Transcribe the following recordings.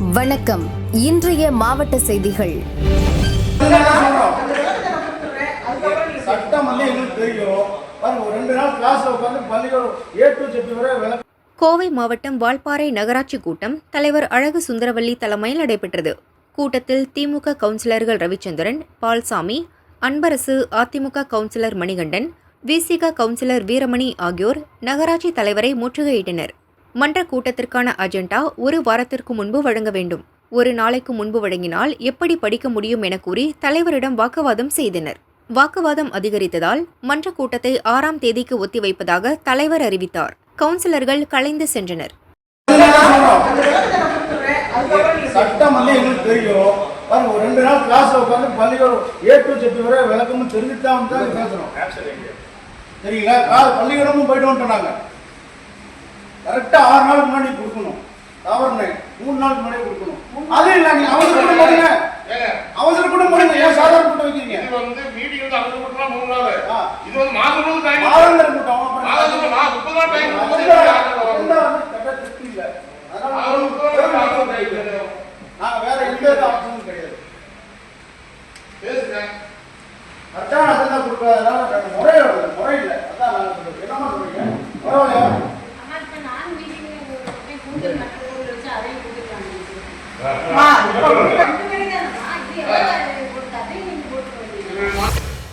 வணக்கம். இன்றைய மாவட்ட செய்திகள். கோவை மாவட்டம் வால்பாறை நகராட்சி கூட்டம் தலைவர் அழகு சுந்தரவல்லி தலைமையில் நடைபெற்றது. கூட்டத்தில் திமுக கவுன்சிலர்கள் ரவிச்சந்திரன் பால்சாமி அன்பரசு அதிமுக கவுன்சிலர் மணிகண்டன் விசிக கவுன்சிலர் வீரமணி ஆகியோர் நகராட்சி தலைவரை முற்றுகையிட்டனர். மன்ற கூட்டத்திற்கான அஜெண்டா ஒரு வாரத்திற்கு முன்பு வழங்க வேண்டும். ஒரு நாளைக்கு முன்பு வழங்கினால் எப்படி படிக்க முடியும் என கூறி தலைவரிடம் வாக்குவாதம் செய்தனர். வாக்குவாதம் அதிகரித்ததால் மன்ற கூட்டத்தை ஆறாம் தேதிக்கு ஒத்திவைப்பதாக தலைவர் அறிவித்தார். கவுன்சிலர்கள் கலைந்து சென்றனர். சட்டம் வந்து எங்களுக்கு தெரியும். பாருங்க ஒரு ரெண்டு நாள் கிளாஸ்ல உட்காந்து பள்ளிக்கூடம் ஏ டு ஜெட் வரை விளக்கமும் தெரிஞ்சுட்டு தான் வந்து பேசுறோம் சரிங்களா? பள்ளிக்கூடமும் போயிட்டு வந்துட்டோம் நாங்க கரெக்டா ஆறு நாளுக்கு முன்னாடி கொடுக்கணும். தவறு மூணு நாளுக்கு முன்னாடி கொடுக்கணும். அது இல்லை நீங்க அவசர கூட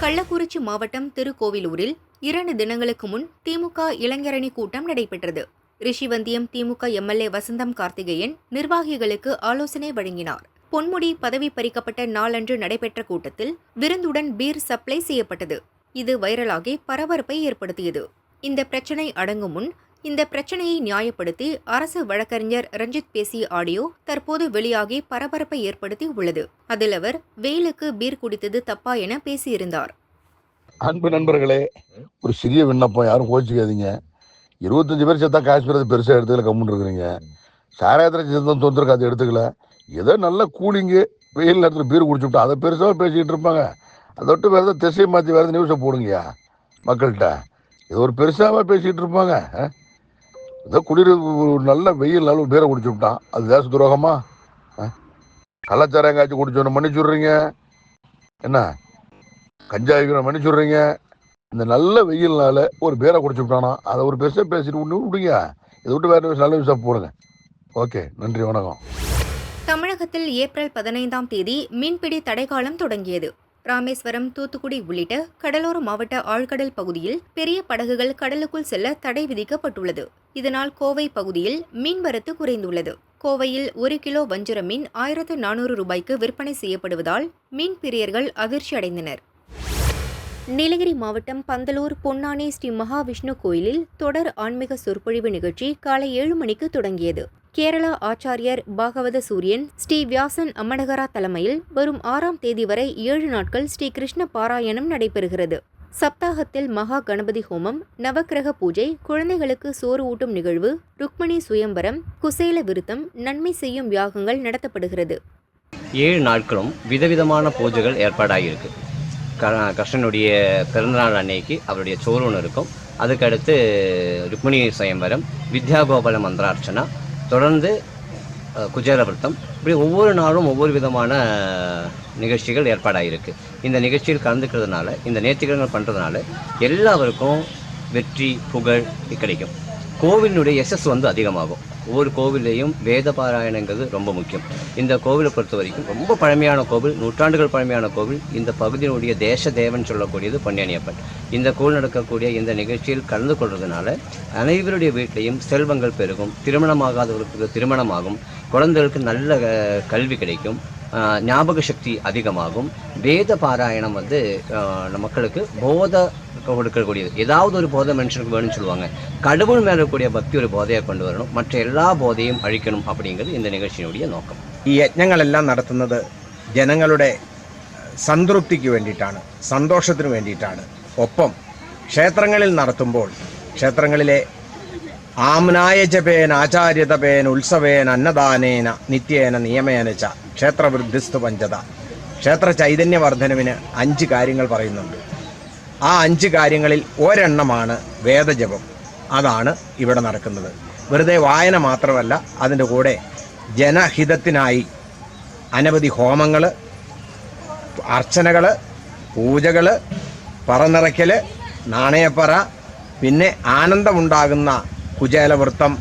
கள்ளக்குறிச்சி மாவட்டம் திருக்கோவிலூரில் இரண்டு தினங்களுக்கு முன் திமுக இளைஞரணி கூட்டம் நடைபெற்றது. ரிஷிவந்தியம் திமுக எம்எல்ஏ வசந்தம் கார்த்திகேயன் நிர்வாகிகளுக்கு ஆலோசனை வழங்கினார். பொன்முடி பதவி பறிக்கப்பட்ட நாளன்று நடைபெற்ற கூட்டத்தில் விருந்துடன் பீர் சப்ளை செய்யப்பட்டது. இது வைரலாகி பரபரப்பை ஏற்படுத்தியது. இந்த பிரச்சனை அடங்கும் முன் இந்த பிரச்சனையை நியாயப்படுத்தி அரசு வழக்கறிஞர் ரஞ்சித் பேசிய ஆடியோ தற்போது வெளியாகி பரபரப்பை ஏற்படுத்தி உள்ளது. அதில் அவர் வெயிலுக்கு பீர் குடித்தது தப்பா என பேசியிருந்தார். அன்பு நண்பர்களே ஒரு சிறிய விண்ணப்பம் யாரும் கோச்சிக்காதீங்க. இருபத்தஞ்சு பேர் சேர்த்தா காஷ்மீரத்தை பெருசாக எடுத்துக்கல கம்முன்னு இருக்கிறீங்க. சாராயத்தில் சேர்ந்தா தொந்தருக்கு அது எடுத்துக்கல. ஏதோ நல்ல கூலிங்கு வெயில் நேரத்தில் பீர் குடிச்சுட்டோம் அதை பெருசாக பேசிக்கிட்டு இருப்பாங்க. அதை விட்டு வேறு ஏதாவது திசையை மாற்றி வேறு நியூஸை போடுங்கயா மக்கள்கிட்ட. இது ஒரு பெருசாக பேசிக்கிட்டு இருப்பாங்க ஏதோ குளிர் ஒரு நல்ல வெயில் அளவு பீரை குடிச்சு விட்டான். அது தேச துரோகமா? ஆ? கள்ளச்சாராயம் காய்ச்சி குடிச்சோன்னு மன்னிச்சுடுறீங்க. என்ன? கஞ்சாய்க்கு மன்னிச்சுடுறீங்க. இந்த நல்ல வெயில்னால ஒரு பேரை குடிச்சு விட்டானா? அதை ஒரு பெருசாக பேசிட்டு ஒன்று விடுங்க இதை விட்டு வேற நியூஸ் நல்ல விஷயம் போடுங்க. ஓகே நன்றி வணக்கம். தமிழகத்தில் ஏப்ரல் பதினைந்தாம் தேதி மீன்பிடி தடைக்காலம் தொடங்கியது. ராமேஸ்வரம் தூத்துக்குடி உள்ளிட்ட கடலோர மாவட்ட ஆழ்கடல் பகுதியில் பெரிய படகுகள் கடலுக்குள் செல்ல தடை விதிக்கப்பட்டுள்ளது. இதனால் கோவை பகுதியில் மீன்வரத்து குறைந்துள்ளது. கோவையில் ஒரு கிலோ வஞ்சிர மீன் ஆயிரத்து நானூறு ரூபாய்க்கு விற்பனை செய்யப்படுவதால் மீன் பிரியர்கள் அதிர்ச்சி அடைந்தனர். நீலகிரி மாவட்டம் பந்தலூர் பொன்னானி ஸ்ரீ மகாவிஷ்ணு கோயிலில் தொடர் ஆன்மீக சொற்பொழிவு நிகழ்ச்சி காலை ஏழு மணிக்கு தொடங்கியது. கேரளா ஆச்சாரியர் பாகவத சூரியன் ஸ்ரீ வியாசன் அம்மடகரா தலைமையில் வரும் ஆறாம் தேதி வரை ஏழு நாட்கள் ஸ்ரீ கிருஷ்ண பாராயணம் நடைபெறுகிறது. சப்தாகத்தில் மகா கணபதி ஹோமம் நவக்கிரக பூஜை குழந்தைகளுக்கு சோறு ஊட்டும் நிகழ்வு ருக்மணி சுயம்பரம் குசேல விருத்தம் நன்மை செய்யும் யாகங்கள் நடத்தப்படுகிறது. ஏழு நாட்களும் விதவிதமான பூஜைகள் ஏற்பாடாகியிருக்கு. கிருஷ்ணனுடைய பிறந்தநாள் அன்னைக்கு அவருடைய சோறு ஒன்று இருக்கும். அதுக்கடுத்து ருக்மிணி சுயம்பரம் வித்யாகோபால மந்திரார்ச்சனா தொடர்ந்து அஹ், இப்படி ஒவ்வொரு நாளும் ஒவ்வொரு விதமான நிகழ்ச்சிகள் ஏற்பாடாகிருக்கு இந்த நிகழ்ச்சியில் கலந்துக்கிறதுனால இந்த நேர்த்திக்கடன்கள் பண்ணுறதுனால எல்லாருக்கும் வெற்றி புகழ் கிடைக்கும். கோவிலினுடைய எஸ்எஸ் வந்து அதிகமாகும். ஒவ்வொரு கோவில்லையும் வேத பாராயணங்கிறது ரொம்ப முக்கியம். இந்த கோவிலை பொறுத்த வரைக்கும் ரொம்ப பழமையான கோவில் நூற்றாண்டுகள் பழமையான கோவில். இந்த பகுதியினுடைய தேச தேவன் சொல்லக்கூடியது பொன்னியப்பன் இந்த கோவில் நடக்கக்கூடிய இந்த நிகழ்ச்சியில் கலந்து கொள்வதனால அனைவருடைய வீட்லேயும் செல்வங்கள் பெருகும் திருமணமாகாதவர்களுக்கு திருமணமாகும் குழந்தைகளுக்கு நல்ல கல்வி கிடைக்கும். ஞாபக சக்தி அதிகமாகும் வேத பாராயணம் வந்து அஹ், நம்ம மக்களுக்கு போத கொடுக்கக்கூடியது ஏதாவது ஒரு போதை மனுஷனுக்கு வேணும்னு சொல்லுவாங்க கடவுள் மேல இருக்கக்கூடிய பக்தி ஒரு போதையை கொண்டு வரணும் மற்ற எல்லா போதையும் அழிக்கணும் அப்படிங்கிறது இந்த நிகழ்ச்சியினுடைய நோக்கம் ഈ യജ്ഞങ്ങളെല്ലാം നടത്തുന്നത് ജനങ്ങളുടെ സംതൃപ്തിക്ക് വേണ്ടിയിട്ടാണ് സന്തോഷത്തിന് വേണ്ടിയിട്ടാണ് ഒപ്പം ക്ഷേത്രങ്ങളിൽ നടത്തുമ്പോൾ ക്ഷേത്രങ്ങളിലെ ആംനായ ജപേന ആചാര്യതപേന ഉത്സവേന അന്നദാനേന നിത്യേന നിയമേന ച ക്ഷേത്രവൃദ്ധിസ്തു പഞ്ചത. ക്ഷേത്ര ചൈതന്യവർദ്ധനവിന് അഞ്ച് കാര്യങ്ങൾ പറയുന്നുണ്ട്. ആ അഞ്ച് കാര്യങ്ങളിൽ ഒരെണ്ണമാണ് വേദജപം. അതാണ് ഇവിടെ നടക്കുന്നത്. വെറുതെ വായന മാത്രമല്ല അതിന്റെ കൂടെ ജനഹിതത്തിനായി അനവധി ഹോമങ്ങൾ അർച്ചനകൾ പൂജകൾ പറനിറയ്ക്കൽ നാണയപ്പറ പിന്നെ ആനന്ദമുണ്ടാകുന്ന കുചേലവൃത്തം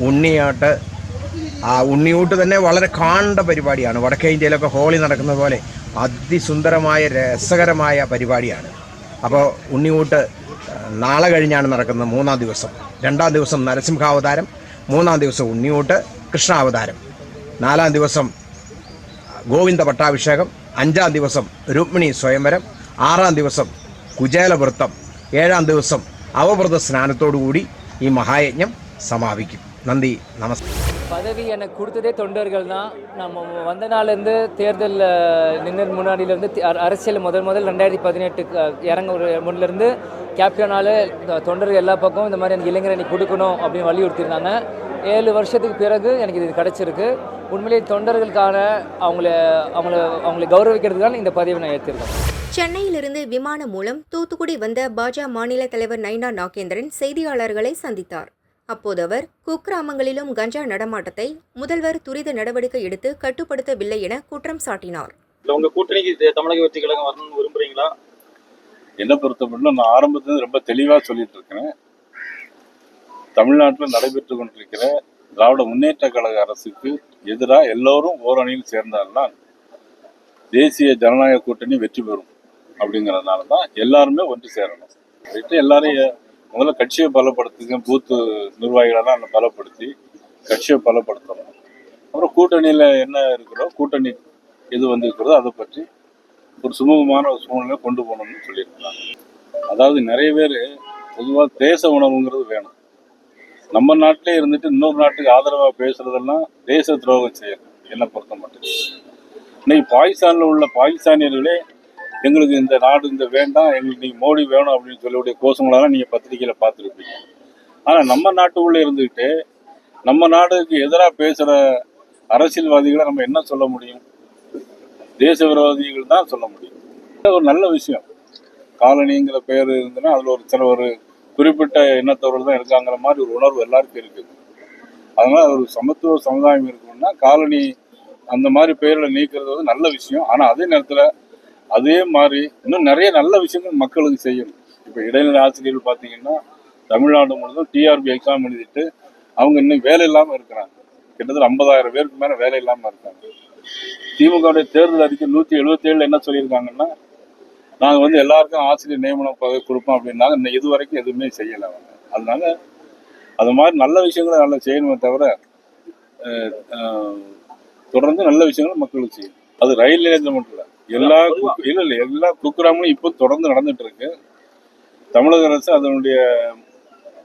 ഉണ്ണിയാട്ട് ആ ഉണ്ണിയൂട്ട് തന്നെ വളരെ കാണേണ്ട പരിപാടിയാണ്. വടക്കേ ഇന്ത്യയിലൊക്കെ ഹോളി നടക്കുന്ന പോലെ അതിസുന്ദരമായ രസകരമായ പരിപാടിയാണ്. അപ്പോൾ ഉണ്ണിയൂട്ട് നാളെ കഴിഞ്ഞാണ് നടക്കുന്നത് മൂന്നാം ദിവസം. രണ്ടാം ദിവസം നരസിംഹാവതാരം മൂന്നാം ദിവസം ഉണ്ണിയൂട്ട് കൃഷ്ണാവതാരം. നാലാം ദിവസം ഗോവിന്ദ പട്ടാഭിഷേകം അഞ്ചാം ദിവസം രുക്മിണി സ്വയംവരം ആറാം ദിവസം കുചേലവൃത്തം ഏഴാം ദിവസം അവവ്രത സ്നാനത്തോടുകൂടി ഈ மகாயஜம் சமாபிக்கும் நந்தி நமஸ்காரம் பதவி எனக்கு கொடுத்ததே தொண்டர்கள் தான் நம்ம வந்த நாள்லேருந்து தேர்தலில் நின்று முன்னாடியிலேருந்து அரசியல் முதல் முதல் ரெண்டாயிரத்தி பதினெட்டு இறங்க ஒரு முன்னிலேருந்து கேப்டனால தொண்டர்கள் எல்லா பக்கம் இந்த மாதிரி எனக்கு இளைஞர் எனக்கு கொடுக்கணும் அப்படின்னு வலியுறுத்தியிருந்தாங்க ஏழு வருஷத்துக்கு பிறகு எனக்கு இது கிடச்சிருக்கு உண்மையிலேயே தொண்டர்களுக்கான அவங்கள அவங்கள அவங்களை கௌரவிக்கிறதுக்கான இந்த பதவியை நான் ஏற்றிருக்கேன் சென்னையிலிருந்து விமானம் மூலம் தூத்துக்குடி வந்த பாஜக மாநில தலைவர் நைனா நாகேந்திரன் செய்தியாளர்களை சந்தித்தார். அப்போது அவர் குக்கிராமங்களிலும் கஞ்சா நடமாட்டத்தை முதல்வர் துரித நடவடிக்கை எடுத்து கட்டுப்படுத்தவில்லை என குற்றம் சாட்டினார். உங்க கூட்டணிக்கு தமிழக வெற்றி கழகம் வரணும்னு விரும்புறீங்களா? என்னை பொறுத்தமட்டிலும் நான் ஆரம்பத்துல ரொம்ப தெளிவாக சொல்லிட்டு இருக்கிறேன் தமிழ்நாட்டில் நடைபெற்று கொண்டிருக்கிற திராவிட முன்னேற்ற கழக அரசுக்கு எதிராக எல்லோரும் ஓரணியில் சேர்ந்தால்தான் தேசிய ஜனநாயக கூட்டணி வெற்றி பெறும். அப்படிங்கிறதுனால தான் எல்லாருமே ஒன்று சேரணும். போயிட்டு எல்லாரையும் முதல்ல கட்சியை பலப்படுத்துங்க பூத்து நிர்வாகிகளெல்லாம் அந்த பலப்படுத்தி கட்சியை பலப்படுத்தணும். அப்புறம் கூட்டணியில் என்ன இருக்கிறோ கூட்டணி எது வந்திருக்கிறதோ அதை பற்றி ஒரு சுமூகமான ஒரு சூழ்நிலை கொண்டு போகணும்னு சொல்லியிருக்கிறாங்க. அதாவது நிறைய பேர் பொதுவாக தேச உணர்வுங்கிறது வேணும். நம்ம நாட்டிலே இருந்துட்டு இன்னொரு நாட்டுக்கு ஆதரவாக பேசுறதெல்லாம் தேச துரோகம் செய்யணும். என்னை பொறுத்த மட்டும் இன்னைக்கு பாகிஸ்தானில் உள்ள பாகிஸ்தானியர்களே எங்களுக்கு இந்த நாடு இந்த வேண்டாம் எங்களுக்கு நீங்கள் மோடி வேணும் அப்படின்னு சொல்லக்கூடிய கோஷங்களெல்லாம் நீங்கள் பத்திரிக்கையில் பார்த்துருப்பீங்க. ஆனால் நம்ம நாட்டுக்குள்ளே இருந்துக்கிட்டு நம்ம நாடுக்கு எதிராக பேசுகிற அரசியல்வாதிகளை நம்ம என்ன சொல்ல முடியும்? தேச விரோதிகள் தான் சொல்ல முடியும். இது ஒரு நல்ல விஷயம். காலனிங்கிற பெயர் இருந்ததுன்னா அதில் ஒரு சில ஒரு குறிப்பிட்ட எண்ணத்தவர்கள் தான் இருக்காங்கிற மாதிரி ஒரு உணர்வு எல்லாருக்கும் இருக்குது. அதனால் ஒரு சமத்துவ சமுதாயம் இருக்கணும்னா காலனி அந்த மாதிரி பெயரில் நீக்கிறது வந்து நல்ல விஷயம். ஆனால் அதே நேரத்தில் அதே மாதிரி இன்னும் நிறைய நல்ல விஷயங்கள் மக்களுக்கு செய்யணும். இப்போ இடைநிலை ஆசிரியர்கள் பார்த்தீங்கன்னா தமிழ்நாடு முழுவதும் டிஆர்பி எக்ஸாம் எழுதிட்டு அவங்க இன்னும் வேலை இல்லாமல் இருக்கிறாங்க. கிட்டத்தட்ட ஐம்பதாயிரம் பேருக்கு மேலே வேலை இல்லாமல் இருக்காங்க. திமுகவுடைய தேர்தல் அறிக்கை நூற்றி எழுபத்தேழில் என்ன சொல்லியிருக்காங்கன்னா நாங்கள் வந்து எல்லாருக்கும் ஆசிரியர் நியமனம் கொடுப்போம் அப்படின்னாங்க. இன்னும் இது வரைக்கும் எதுவுமே செய்யலை அவங்க. அதனால அது மாதிரி நல்ல விஷயங்களை நல்லா செய்யணுமே தவிர தொடர்ந்து நல்ல விஷயங்கள் மக்களுக்கு செய்யணும். அது ரயில் நிலையத்தில் மட்டும் இல்லை. எல்லா இல்லை இல்ல இல்லை எல்லா குக்கிராமங்களும் இப்போ தொடர்ந்து நடந்துட்டு இருக்கு. தமிழக அரசு அதனுடைய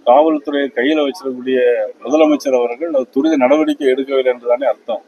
காவல்துறையை கையில் வச்சிருக்கக்கூடிய முதலமைச்சர் அவர்கள் அது துரித நடவடிக்கை எடுக்கவில்லை என்றுதானே அர்த்தம்.